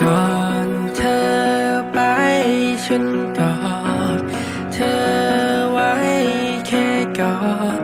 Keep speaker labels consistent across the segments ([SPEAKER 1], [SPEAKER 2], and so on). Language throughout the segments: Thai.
[SPEAKER 1] ก่อนเธอไปฉันกอดเธอไว้แค่กอด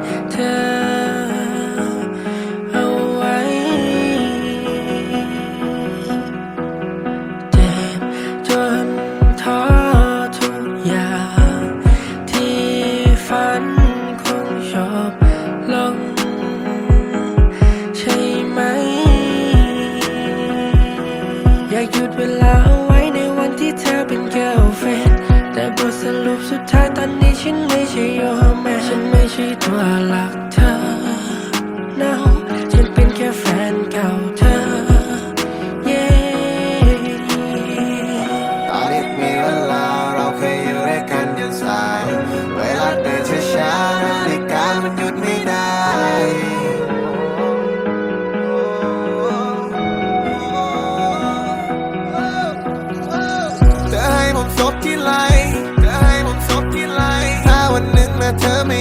[SPEAKER 1] ตัวหลักเธอ no ฉันเป็นแค่แฟนเก่าเธอ yeah
[SPEAKER 2] ตอนนี้มีเวลาเราเคยอยู่ด้วยกันยันสาย เวลาเดินช้าๆนาฬิกามันหยุดไม่ได้เธอให้ผมซบที่ไหลเธอให้ผมซบที่ไหลถ้าวันหนึ่งแม้เธอไม่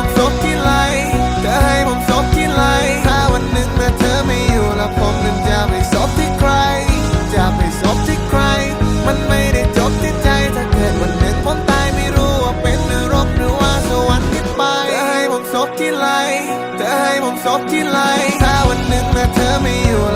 [SPEAKER 2] ที่ไหลเธอให้ผมซบที่ไหลถ้าวันหนึ่งแม้เธอไม่อยู่